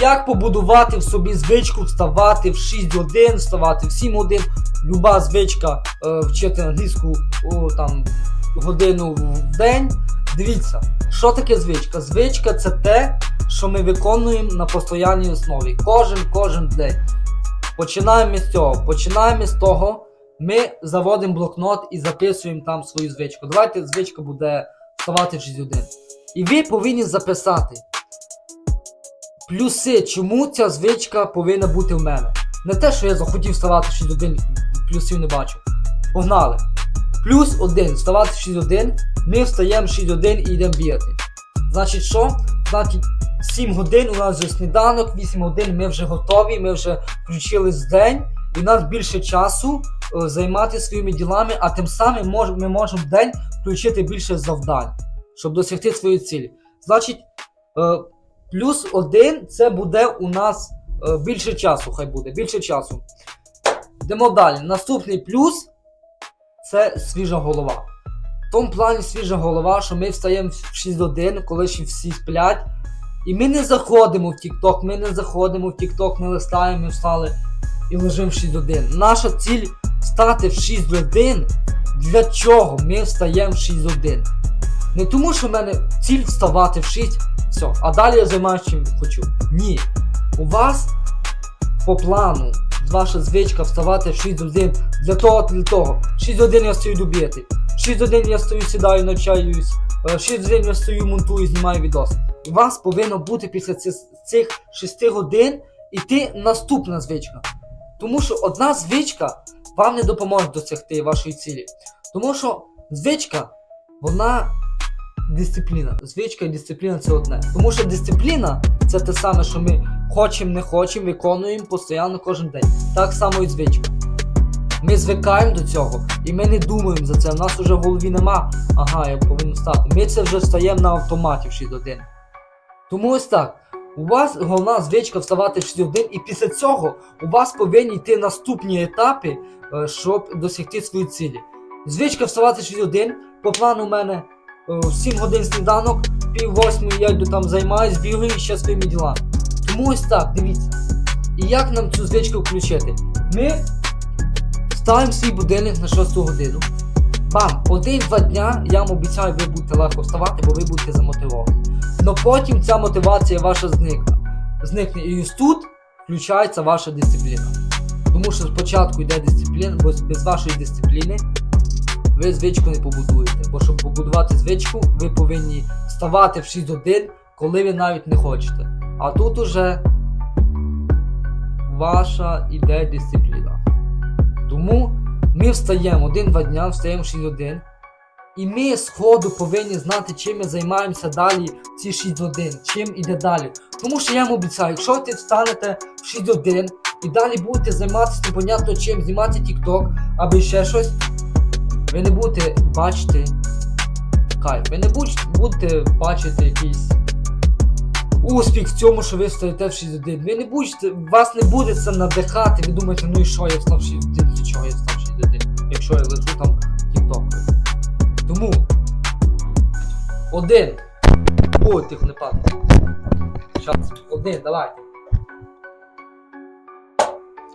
Як побудувати в собі звичку вставати в 6 годин, вставати в 7 годин. Люба звичка е, вчити англійську о, там, годину в день. Дивіться, що таке звичка? Звичка це те, що ми виконуємо на постійній основі. Кожен кожен день. Починаємо з цього. Починаємо з того, ми заводимо блокнот і записуємо там свою звичку. Давайте звичка буде вставати в 6 годин. І ви повинні записати плюси, чому ця звичка повинна бути в мене. Не те, що я захотів вставати в 6 годин, плюсів не бачу. Погнали. Плюс один. Вставати в 6 годин. Ми встаємо 6 годин і йдемо бігати. Значить, що? Значить, 7 годин у нас вже сніданок, 8 годин ми вже готові, ми вже включились в день, і у нас більше часу е, займатися своїми ділами, а тим самим мож, ми можемо в день включити більше завдань, щоб досягти своєї цілі. Значить, е, плюс один це буде у нас е, більше часу, хай буде, більше часу. Йдемо далі. Наступний плюс це свіжа голова. В тому плані свіжа голова, що ми встаємо в 6 годин, коли ще всі сплять. І ми не заходимо в TikTok, ми не заходимо в TikTok, не листаємо, ми встали і лежимо в 6 годин. Наша ціль встати в 6 годин. Для чого ми встаємо в 6 годин? Не тому, що в мене ціль вставати в 6, все, а далі я займаюся чим хочу. Ні. У вас по плану ваша звичка вставати в 6 годин для того, для того. 6 годин я стою добити. 6 годин я стою, сідаю, навчаюсь. 6 годин я стою, монтую, знімаю відос. У вас повинно бути після цих 6 годин іти наступна звичка. Тому що одна звичка вам не допоможе досягти вашої цілі. Тому що звичка, вона дисципліна. Звичка і дисципліна це одне. Тому що дисципліна це те саме, що ми хочемо, не хочемо, виконуємо постійно кожен день. Так само і звичка. Ми звикаємо до цього, і ми не думаємо за це. У нас вже в голові нема, ага, я повинен стати. Ми це вже стаємо на автоматі в 6 годин. Тому ось так. У вас головна звичка вставати в 6 годин, і після цього у вас повинні йти наступні етапи, е, щоб досягти свої цілі. Звичка вставати в 6 годин. По плану у мене 7 годин сніданок, пів восьмої я йду там займаюсь, бігаю і ще своїми ділами. Тому ось так, дивіться. І як нам цю звичку включити? Ми ставимо свій будильник на 6 годину. Бам! Один-два дня я вам обіцяю, ви будете легко вставати, бо ви будете замотивовані. Но потім ця мотивація ваша зникне. Зникне і ось тут включається ваша дисципліна. Тому що спочатку йде дисципліна, бо без вашої дисципліни ви звичку не побудуєте. Бо щоб побудувати звичку, ви повинні вставати в 6 годин, коли ви навіть не хочете. А тут уже ваша іде дисципліна. Тому ми встаємо один-два дня, встаємо 6 годин. І ми з ходу повинні знати, чим ми займаємося далі ці 6 годин, чим іде далі. Тому що я вам обіцяю, якщо ви встанете в 6 годин і далі будете займатися непонятно чим, знімати TikTok або ще щось, ви не будете бачити кайф, ви не будете, бачити якийсь успіх в цьому, що ви встаєте в 6 годин. Ви не будете, вас не буде це надихати, ви думаєте, ну і що, я встав в 6 годин, для чого я встав в 6 якщо я лежу там TikTok. Тому один. Ой, тихо, не падай. Щас, один, давай.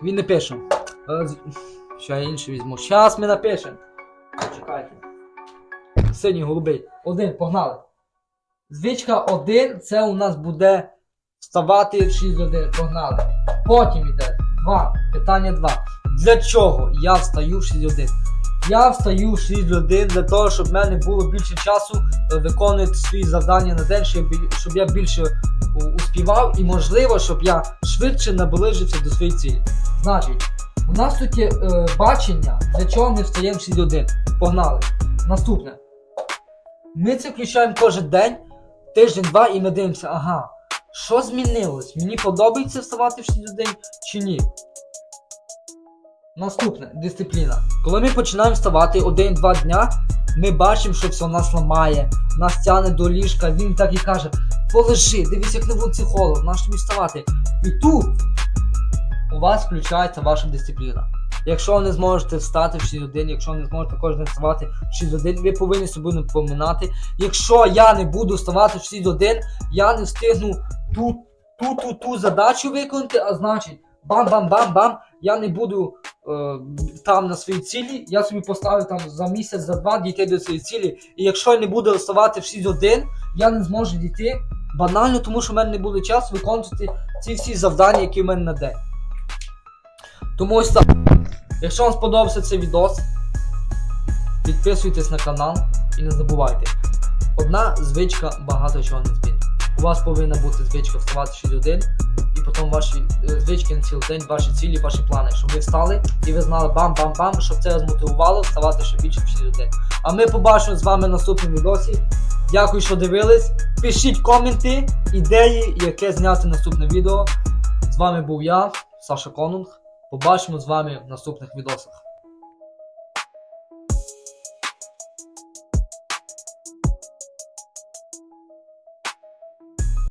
Він не пише. Ще інший візьму. Щас ми напишемо. Чекайте. Синій голубий. Один, погнали. Звичка один, це у нас буде вставати 6 годин. Погнали. Потім іде. Два. Питання два. Для чого я встаю в 6 годин? Я встаю 6 годин для того, щоб в мене було більше часу е, виконувати свої завдання на день, щоб, я більше успівав і можливо, щоб я швидше наближився до своєї цілі. Значить, у нас тут є е, бачення, для чого ми встаємо в 6 годин. Погнали. Наступне. Ми це включаємо кожен день, тиждень-два, і ми дивимося, ага, що змінилось? Мені подобається вставати в 6 годин чи ні? Наступне дисципліна. Коли ми починаємо вставати один-два дня, ми бачимо, що все нас ламає, нас тягне до ліжка, він так і каже: полежи, дивись, як на вулиці холод, наш тобі вставати. І тут у вас включається ваша дисципліна. Якщо ви не зможете встати в 6 годин, якщо не зможете кожен вставати в 6 годин, ви повинні собі напоминати. Якщо я не буду вставати в 6 годин, я не встигну тут ту-ту-ту задачу виконати, а значить, бам-бам-бам-бам, я не буду е, там на своїй цілі, я собі поставив там за місяць, за два дійти до цієї цілі. І якщо я не буду вставати в 6-1, я не зможу дійти банально, тому що в мене не буде часу виконувати ці всі завдання, які в мене на день. Тому ось так. Якщо вам сподобався цей відос, підписуйтесь на канал і не забувайте. Одна звичка багато чого не змінить. У вас повинна бути звичка вставати 6-1, і потім ваші е, звички на цілий день, ваші цілі, ваші плани, щоб ви встали і ви знали бам-бам-бам, щоб це вас мотивувало вставати ще більше в 6-1. А ми побачимо з вами в наступному відосі. Дякую, що дивились. Пишіть коменти, ідеї, яке зняти наступне відео. З вами був я, Саша Конунг. Побачимо з вами в наступних відосах.